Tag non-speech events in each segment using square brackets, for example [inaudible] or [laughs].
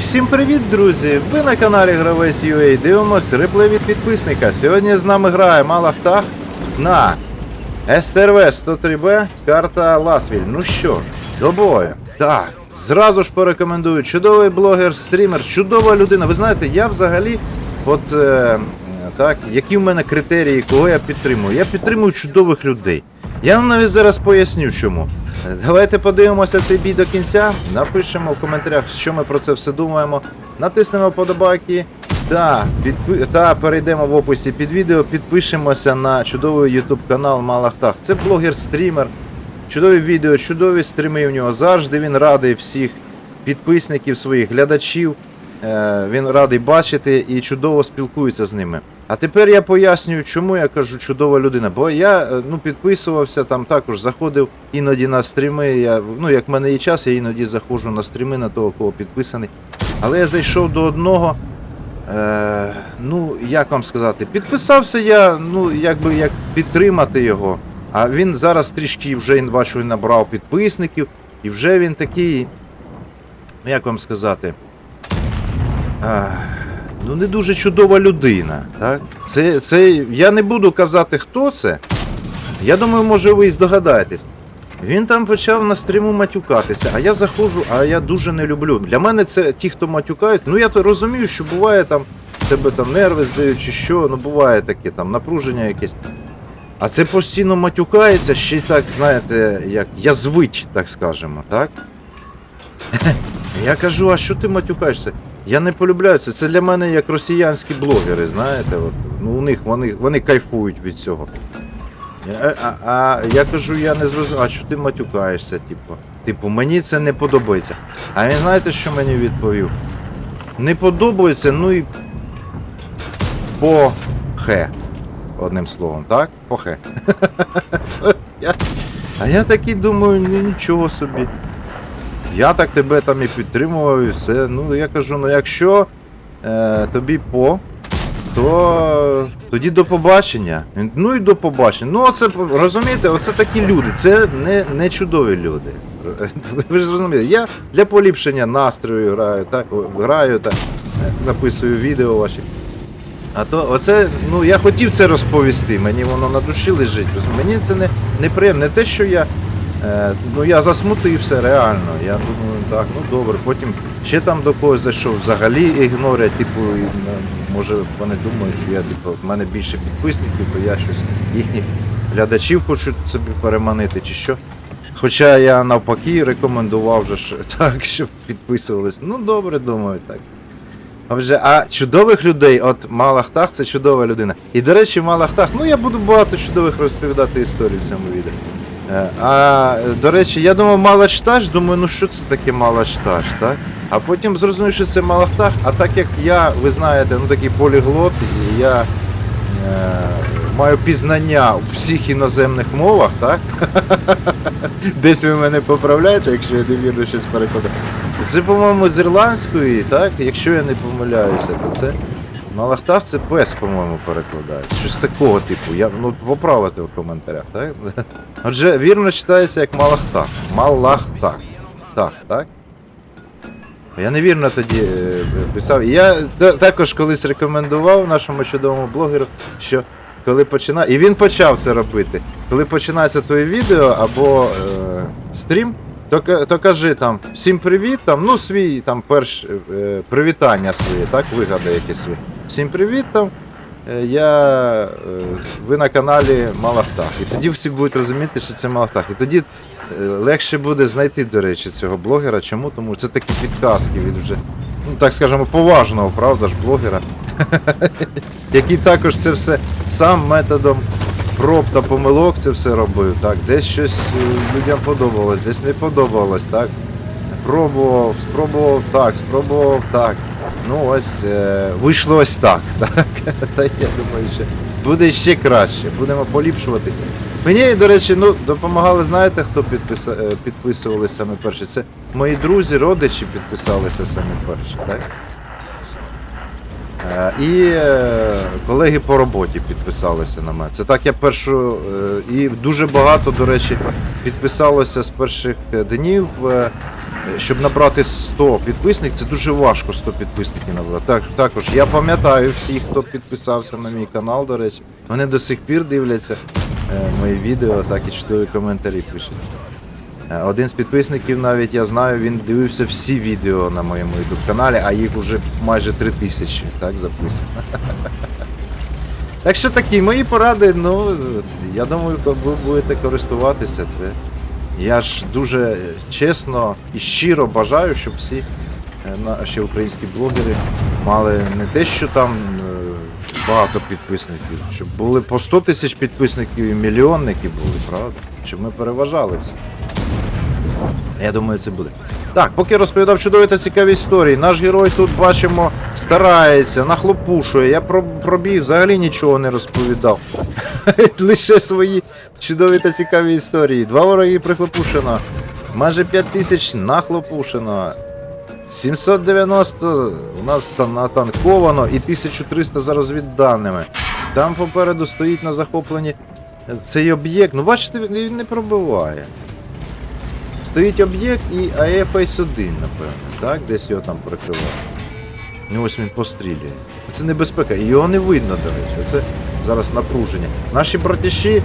всім привіт, друзі! Ви на каналі Гравець UA дивимось реплей від підписника. Сьогодні з нами грає Малахтах на СТРВ 103Б, карта Ласвіль. Ну що ж, до бою. Так, зразу ж порекомендую. Чудовий блогер, стрімер, чудова людина. Ви знаєте, я взагалі, от е, так, які в мене критерії, кого я підтримую? Я підтримую чудових людей. Я вам навіть зараз поясню чому. Давайте подивимося цей бій до кінця. Напишемо в коментарях, що ми про це все думаємо. Натиснемо подобайки. Та, підпи... та перейдемо в описі під відео, підпишемося на чудовий YouTube канал Малахтах. Це блогер-стрімер. Чудові відео, чудові стріми в нього. Завжди він радий всіх підписників своїх глядачів. Е, Він радий бачити і чудово спілкується з ними. А тепер я пояснюю, чому я кажу чудова людина. Бо я е, ну, підписувався, там також заходив іноді на стріми. Я, ну, як в мене є час, я іноді заходжу на стріми на того, кого підписаний. Але я зайшов до одного. Е, ну, як вам сказати, підписався я, ну, якби як підтримати його. А він зараз трішки вже бачу, набрав підписників, і вже він такий. ну, Як вам сказати? Ах, ну, не дуже чудова людина. Так? Це, це, я не буду казати, хто це. Я думаю, може ви і здогадаєтесь. Він там почав на стріму матюкатися, а я заходжу, а я дуже не люблю. Для мене це ті, хто матюкають. Ну я то розумію, що буває там, тебе там нерви здають чи що, ну буває таке там напруження якесь. А це постійно матюкається, ще й так, знаєте, як язвить, так скажемо, так? [laughs] Я кажу, а що ти матюкаєшся? Я не полюбляю це. Це для мене як росіянські блогери, знаєте, от, ну у них вони, вони кайфують від цього. А, а, а я кажу, я не зрозумів, а що ти матюкаєшся, типу? Типу, мені це не подобається. А він знаєте, що мені відповів? Не подобається, ну і по хе. Одним словом, так? По хе. [laughs] А я такий думаю, ну нічого собі. Я так тебе там і підтримував, і все. Ну, я кажу, ну якщо е, тобі по, то тоді до побачення. Ну і до побачення. Ну, оце розумієте, оце такі люди, це не, не чудові люди. [laughs] Ви ж розумієте, я для поліпшення настрою граю, так, граю та е, записую відео ваші. А то оце, ну я хотів це розповісти, мені воно на душі лежить. Мені це не, неприємно. Не те, що я. Е, ну я засмутився реально. Я думаю, так, ну добре, потім ще там до когось зайшов, взагалі ігнорять, типу, може вони думають, що я типу, в мене більше підписників, то я щось їхніх глядачів хочу собі переманити чи що. Хоча я навпаки рекомендував же ж [laughs] так, щоб підписувались. Ну добре, думаю, так. А вже, а чудових людей, от Малахтах це чудова людина. І до речі, Малахтах, ну я буду багато чудових розповідати історій в цьому відео. Е, А до речі, я думав Малаштаж, думаю, ну що це таке Малаштаж, так? А потім зрозумів, що це Малахтах, а так як я, ви знаєте, ну такий поліглот, і я е, маю пізнання у всіх іноземних мовах, так? [laughs] Десь ви мене поправляєте, якщо я невірно щось перекладаю. Це, по-моєму, з ірландської, так? Якщо я не помиляюся, то це. Малахтах це пес, по-моєму, перекладається. Щось такого типу. Я, ну, поправити в коментарях, так? Отже, вірно читається як Малахтах. Малахтах. Так, так? Я невірно тоді е, писав. Я також колись рекомендував нашому чудовому блогеру, що коли починає. І він почав це робити. Коли починається твоє відео або е, стрім, то, то кажи там всім привіт, там, ну свій там перш е, привітання своє, так, вигадай якесь своє. Всім привіт там. е, Я, е, ви на каналі Малахтах. І тоді всі будуть розуміти, що це Малахтах. І тоді е, легше буде знайти, до речі, цього блогера. Чому? Тому це такі підказки від вже, ну так скажемо, поважного, правда ж, блогера. [laughs] Який також це все сам методом проб та помилок це все робив. Так, десь щось людям подобалось, десь не подобалось, так. Пробував, спробував так, спробував так. Ну ось е, вийшло ось так. [laughs] так. Та я думаю, що буде ще краще, будемо поліпшуватися. Мені, до речі, ну, допомагали, знаєте, хто підписа, підписували підписувалися саме перші? Це мої друзі, родичі підписалися саме перші, так? Е, І е, колеги по роботі підписалися на мене. Це так я першу. е, І дуже багато, до речі, підписалося з перших днів. щоб набрати 100 підписників, це дуже важко 100 підписників набрати. Так, також я пам'ятаю всіх, хто підписався на мій канал, до речі. Вони до сих пір дивляться мої відео, так і чудові коментарі пишуть. Е, Один з підписників навіть я знаю, він дивився всі відео на моєму YouTube каналі, а їх вже майже 3000 так записано. [laughs] Так що такі мої поради, ну я думаю, ви будете користуватися це. Я ж дуже чесно і щиро бажаю, щоб всі е, наші українські блогери мали не те, що там е, багато підписників, щоб були по 100 тисяч підписників і мільйонники були, правда? Щоб ми переважали всі. Я думаю, це буде. Так, поки розповідав чудові та цікаві історії, наш герой тут бачимо старається, нахлопушує. Я про пробіг взагалі нічого не розповідав. [laughs] Лише свої чудові та цікаві історії. Два вороги прихлопушено. Майже 5 тисяч нахлопушено. 790 у нас там натанковано і 1300 за розвідданими. Там попереду стоїть на захопленні цей об'єкт. Ну бачите, він не пробиває. Стоїть об'єкт і АФС 1, напевно, так? Десь його там прикриває. Ну ось він пострілює. Це небезпека. Його не видно, до речі. Оце зараз напруження. Наші братіші,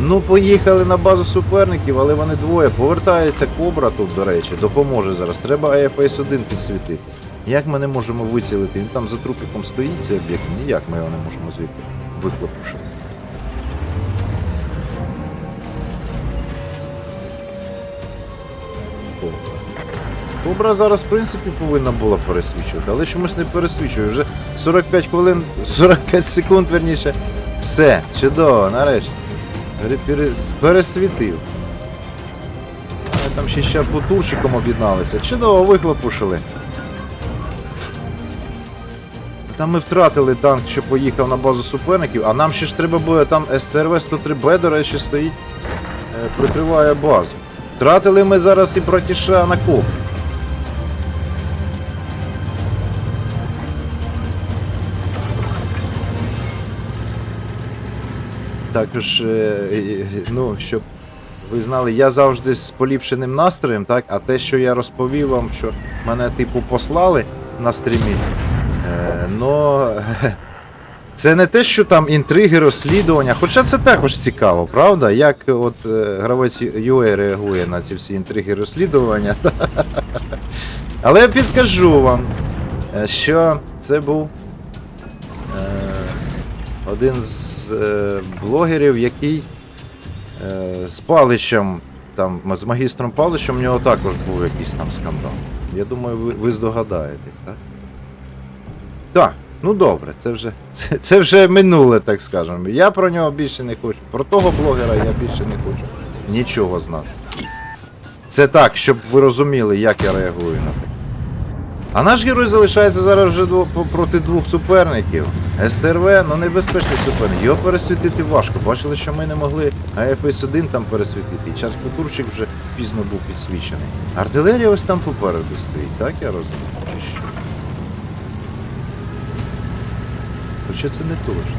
ну, поїхали на базу суперників, але вони двоє. Повертається кобра тут, до речі, допоможе зараз. Треба АФС 1 підсвітити. Як ми не можемо вицілити? Він там за трупіком стоїть цей об'єкт. Ніяк ми його не можемо звідти виклопушити. Кобра зараз, в принципі, повинна була пересвічувати, але чомусь не пересвічує. Вже 45 хвилин, [laughs] 45 секунд, верніше. Все, чудово, нарешті. Пере- пере- Пересвітив. А там ще з чарпутурчиком об'єдналися. Чудово, вихлопушили. Там ми втратили танк, що поїхав на базу суперників, а нам ще ж треба буде там СТРВ-103Б, до речі, стоїть, е, прикриває базу. Втратили ми зараз і братіша на коп. Також, е, е, ну, щоб ви знали, я завжди з поліпшеним настроєм, так? А те, що я розповів вам, що мене типу послали на стрімі, е, но [laughs] це не те, що там інтриги, розслідування, хоча це також цікаво, правда? Як от е, гравець UA реагує на ці всі інтриги розслідування. [laughs] Але я підкажу вам, е, що це був е, один з е, блогерів, який е, з Паличем, там, з магістром Паличем, у нього також був якийсь там скандал. Я думаю, ви, ви здогадаєтесь, так? Так, ну добре, це вже, це, це вже минуле, так скажемо. Я про нього більше не хочу. Про того блогера я більше не хочу нічого знати. Це так, щоб ви розуміли, як я реагую на таке. А наш герой залишається зараз вже проти двох суперників. СТРВ, ну небезпечний суперник. Його пересвітити важко. Бачили, що ми не могли АФС-1 там пересвітити. І Чарльз Петурчик вже пізно був підсвічений. Артилерія ось там попереду стоїть, так я розумію? Чи що? Хоча це не точно.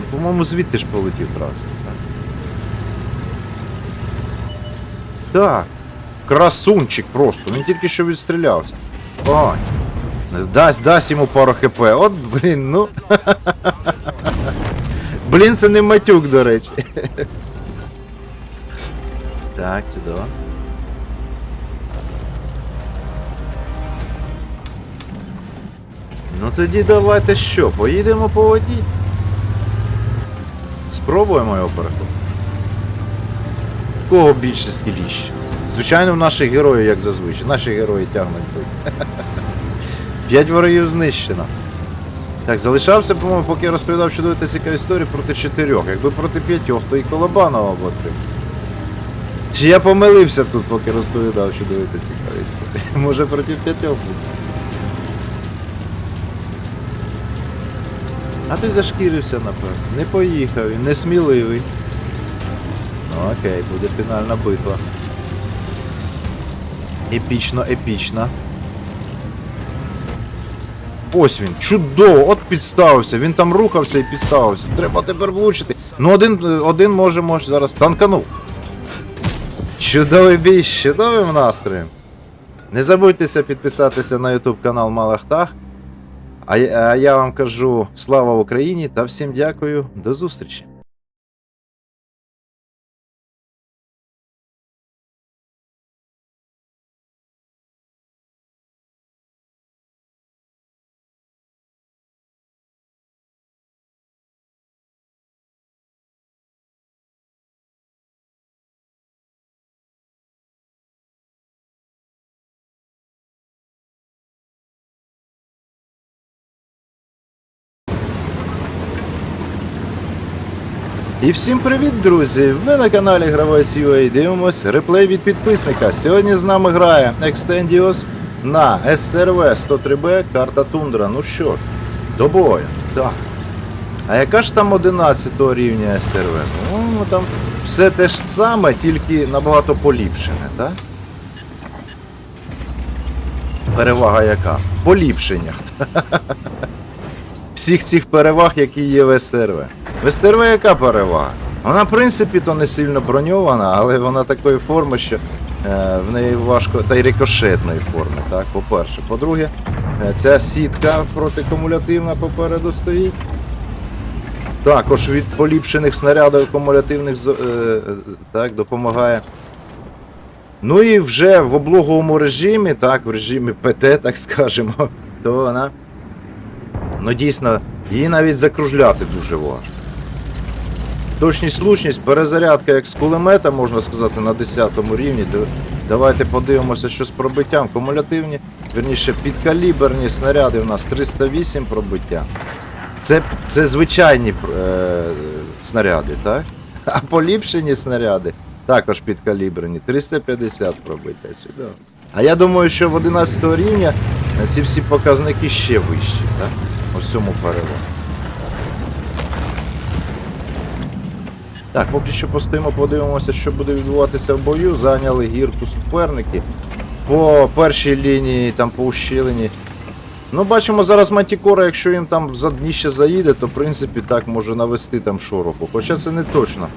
Ну, по-моєму, звідти ж полетів транспорт, так? Так. Красунчик просто. Він тільки що відстрілявся. Ой. Дасть, дасть йому пару хп. От, блін, ну. [laughs] Блін, це не матюк, до речі. [laughs] Так, чудово. Ну тоді давайте що, поїдемо по воді? Спробуємо його перехопити. Кого більше скіліще? Звичайно, в наших героїв, як зазвичай. Наші герої тягнуть. [laughs] П'ять ворогів знищено. Так, залишався, по-моєму, поки я розповідав чудову та цікаву історію проти чотирьох. Якби проти п'ятьох, то і Колобанова б. Чи я помилився тут, поки розповідав чудову та цікаву історію? [laughs] Може проти п'ятьох буде. А ти зашкірився, напевно. Не поїхав він, не сміливий. Ну окей, буде фінальна битва. Епічно, епічно. Ось він, чудово, от підставився. Він там рухався і підставився. Треба тепер влучити. Ну один, один може, може зараз танканув. Чудовий бій, з чудовим настроєм. Не забудьтеся підписатися на YouTube канал Малахтах. А я, а я вам кажу слава Україні та всім дякую. До зустрічі! І всім привіт, друзі! Ви на каналі Гравець UA дивимось реплей від підписника. Сьогодні з нами грає Extendios на STRV 103B карта Тундра. Ну що ж, до бою. Так. А яка ж там 11 рівня STRV? Ну, там все те ж саме, тільки набагато поліпшене, так? Перевага яка? В Поліпшеннях. [laughs] Всіх цих переваг, які є в СТРВ. В СТРВ яка перевага? Вона, в принципі, то не сильно броньована, але вона такої форми, що е, в неї важко, та й рикошетної форми, так, по-перше. По-друге, е, ця сітка протикумулятивна попереду стоїть. Також від поліпшених снарядів кумулятивних е, так, допомагає. Ну і вже в облоговому режимі, так, в режимі ПТ, так скажемо, [laughs] то вона Ну дійсно, її навіть закружляти дуже важко. Точність, влучність, перезарядка як з кулемета, можна сказати, на 10 рівні. Давайте подивимося, що з пробиттям. Кумулятивні, верніше, підкаліберні снаряди у нас 308 пробиття. Це, це звичайні е, снаряди, так? А поліпшені снаряди також підкаліберні, 350 пробиття. Чудово. А я думаю, що в 11 рівня ці всі показники ще вищі, так? Цьому перевагу. Так, поки що постоїмо, подивимося, що буде відбуватися в бою. Зайняли гірку суперники. По першій лінії, там по ущелині. Ну, бачимо зараз Мантікора, якщо їм там за дніще заїде, то в принципі так може навести там шороху. Хоча це не точно.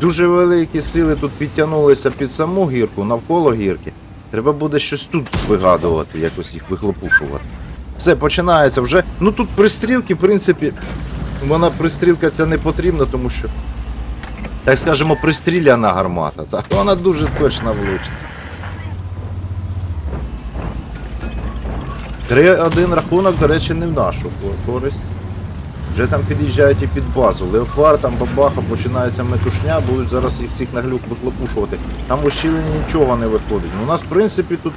Дуже великі сили тут підтягнулися під саму гірку, навколо гірки. Треба буде щось тут вигадувати, якось їх вихлопушувати. Все, починається вже. Ну тут пристрілки, в принципі, вона пристрілка ця не потрібна, тому що, так скажемо, пристріляна гармата. Так? Вона дуже точно влучна. 3-1 рахунок, до речі, не в нашу користь. Вже там під'їжджають і під базу. Леопард, там бабаха, починається метушня, будуть зараз їх всіх на глюк вихлопушувати. Там у щілині нічого не виходить. Ну, У нас, в принципі, тут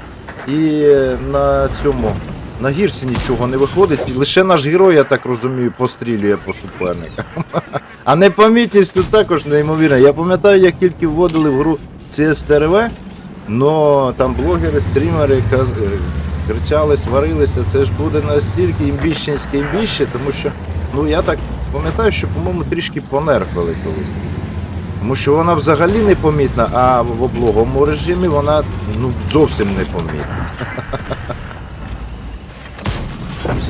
і на цьому, на гірсі нічого не виходить. Лише наш герой, я так розумію, пострілює по суперникам. А непомітність тут також неймовірна. Я пам'ятаю, як тільки вводили в гру СТРВ, но там блогери, стрімери каз... е, кричали, сварилися, це ж буде настільки імбіщенське імбіще, тому що, ну я так пам'ятаю, що, по-моєму, трішки понерфили колись. Тому що вона взагалі непомітна, а в облоговому режимі вона ну, зовсім непомітна.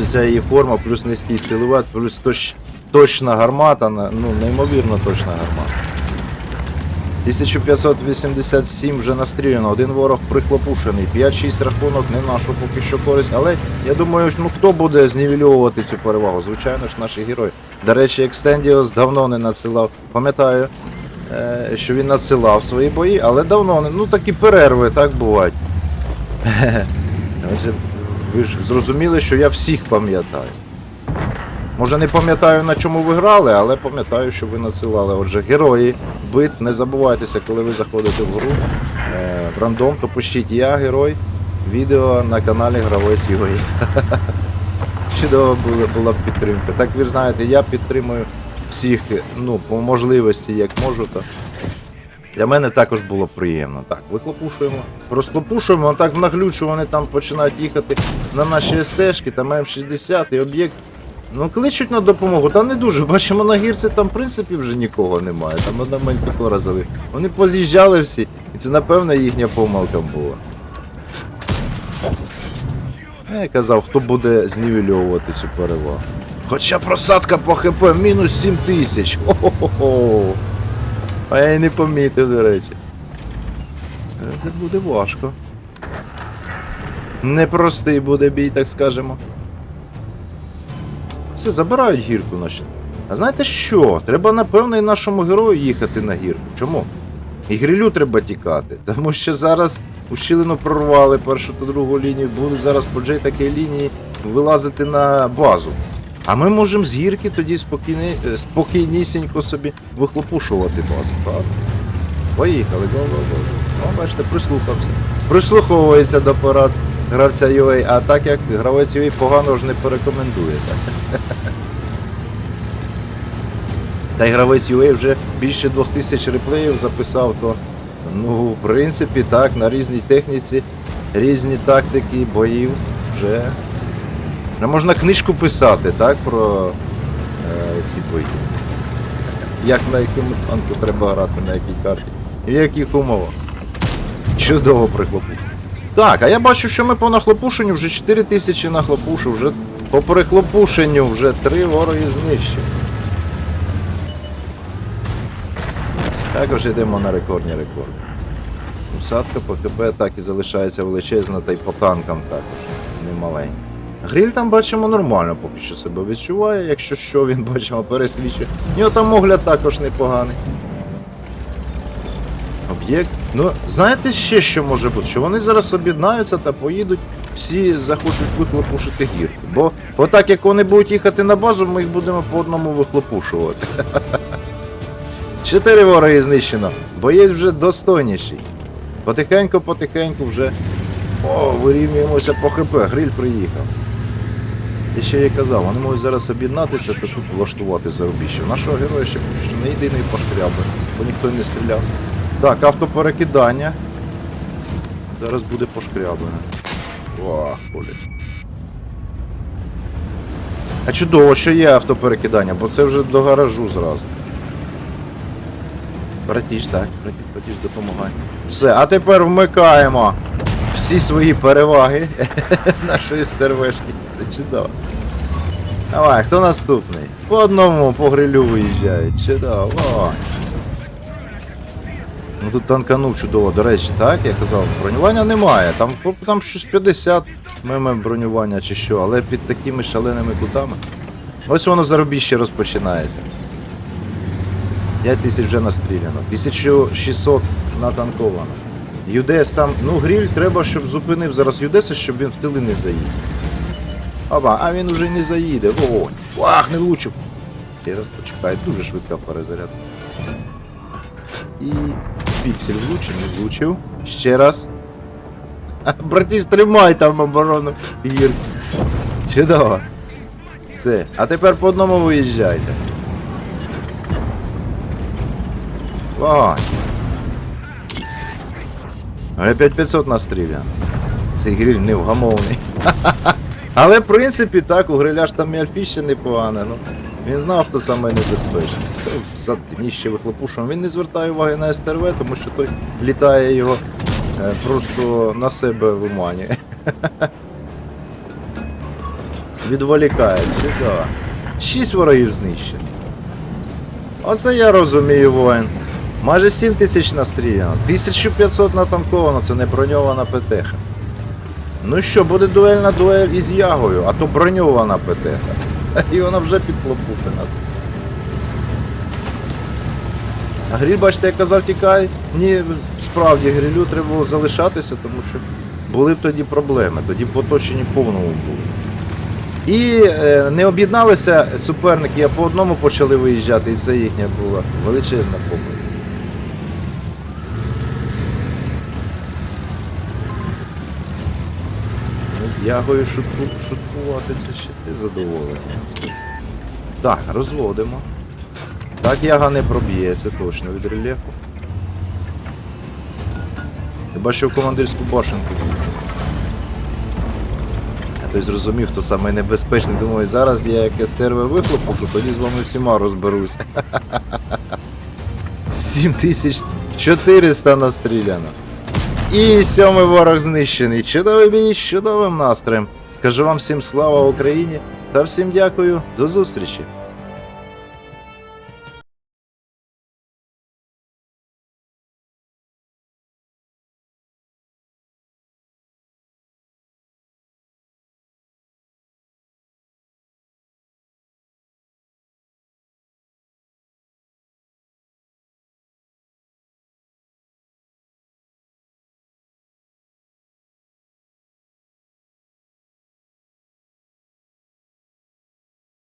Ось ця її форма, плюс низький силует, плюс точ, точна гармата, ну, неймовірно точна гармата. 1587 вже настріляно, один ворог прихлопушений, 5-6 рахунок, не нашу поки що користь, але я думаю, ну хто буде знівельовувати цю перевагу? Звичайно ж, наші герої. До речі, Екстендіос давно не надсилав. Пам'ятаю, е, що він надсилав свої бої, але давно не. Ну такі перерви, так бувають. [laughs] Отже, ви ж зрозуміли, що я всіх пам'ятаю. Може не пам'ятаю на чому ви грали, але пам'ятаю, що ви надсилали. Отже, герої, бит, не забувайтеся, коли ви заходите в гру е, в рандом, то пишіть я герой. Відео на каналі Гравець UA. [laughs] Чудова була, була підтримка. Так ви знаєте, я підтримую всіх, ну, по можливості, як можу, то для мене також було приємно. Так, вихлопушуємо, розхлопушуємо, так в наглю, що вони там починають їхати на наші СТшки, там М60 і об'єкт. Ну, кличуть на допомогу, там не дуже. Бачимо на гірці, там в принципі вже нікого немає. Там одна мантикора зали. Вони поз'їжджали всі, і це напевно їхня помилка була. Я казав, хто буде знівельовувати цю перевагу. Хоча просадка по ХП мінус 7 тисяч. Хо-хо-хо. А я й не помітив, до речі. Це буде важко. Непростий буде бій, так скажемо. Все, забирають гірку наші. А знаєте що? Треба, напевно, і нашому герою їхати на гірку. Чому? І грилю треба тікати. Тому що зараз ущелину прорвали першу та другу лінію, будуть зараз по Джей такій лінії вилазити на базу. А ми можемо з гірки тоді спокійні, е, спокійнісінько собі вихлопушувати базу. Так? Поїхали, го го го О, бачите, прислухався. Прислуховується до порад гравця UA, а так як гравець UA погано ж не порекомендує. Так? Та й гравець UA вже більше 2000 реплеїв записав, то ну, в принципі, так, на різній техніці, різні тактики боїв вже. Вже можна книжку писати, так, про е, ці бої. Як на якому танку треба грати, на якій карті. І в яких умовах. Чудово прихлопушено. Так, а я бачу, що ми по нахлопушенню вже 4000 нахлопушив, вже по прихлопушенню вже 3 вороги знищив. Також йдемо на рекордні рекорди. Усадка по КП так і залишається величезна, та й по танкам також немаленька. Гриль там бачимо нормально поки що себе відчуває, якщо що він бачимо пересвічує. У нього там огляд також непоганий. Об'єкт. Ну, знаєте ще що може бути? Що вони зараз об'єднаються та поїдуть, всі захочуть вихлопушити гірку. Бо отак як вони будуть їхати на базу, ми їх будемо по одному вихлопушувати. [laughs] Чотири вороги знищено. Боєць вже достойніший. Потихеньку, потихеньку вже. О, вирівнюємося по ХП, гриль приїхав. Я ще я казав, вони можуть зараз об'єднатися та тут влаштувати зарубіще. Нашого героя ще поки що не єдиний пошкряби, бо ніхто не стріляв. Так, автоперекидання. Зараз буде пошкрябане. О, болить. А чудово, що є автоперекидання, бо це вже до гаражу зразу. Братіж, так, братіж, братіж, допомагай. Все, а тепер вмикаємо всі свої переваги [laughs] нашої стервешки. Це чудово. Давай, хто наступний? По одному по грилю виїжджають. Чудово. О. Ну тут танканув чудово, до речі, так, я казав, бронювання немає. Там, там щось 50 мм бронювання чи що, але під такими шаленими кутами. Ось воно зарубіще розпочинається. 5 тисяч вже настріляно, 1600 натанковано. Юдес там, ну гріль треба, щоб зупинив зараз Юдеса, щоб він в тили не заїде. Аба, а він уже не заїде. Вогонь. Ах, не влучив. Ще раз почекай, дуже швидка перезарядка. І піксель влучив, не влучив. Ще раз. [laughs] Братіш, тримай там оборону гір. Чудово. Все. А тепер по одному виїжджайте. Вогонь. Але 5500 настріляно. Цей гриль невгамовний. [laughs] Але в принципі так, у гриля ж там і альфіще непогане. Ну, він знав, хто саме небезпечний. За дніще вихлопушував. Він не звертає уваги на СТРВ, тому що той літає його е, просто на себе виманює. [laughs] Відволікає, чудово. Шість ворогів знищено. Оце я розумію, воїн. Майже 7 тисяч настріляно, 1500 натанковано, це не броньована ПТХ. Ну що, буде дуельна дуель із Ягою, а то броньована ПТХ. [laughs] І вона вже підхлопушена. А гріль, бачите, я казав, тікай. Ні, справді грилю треба було залишатися, тому що були б тоді проблеми, тоді б в оточенні повному були. І е, не об'єдналися суперники, а по одному почали виїжджати, і це їхня була величезна помилка. Ми з Ягою шутку, шуткувати, це ще ти задоволення. Так, розводимо. Так яга не проб'є, це точно від рельєфу. Хіба що в командирську башенку. Я той зрозумів, хто саме небезпечний. Думаю, зараз я як СТРВ вихлопушу, тоді з вами всіма розберуся. [laughs] 7400 настріляно. І сьомий ворог знищений. Чудовий бій, з чудовим настроєм. Кажу вам всім слава Україні та всім дякую. До зустрічі!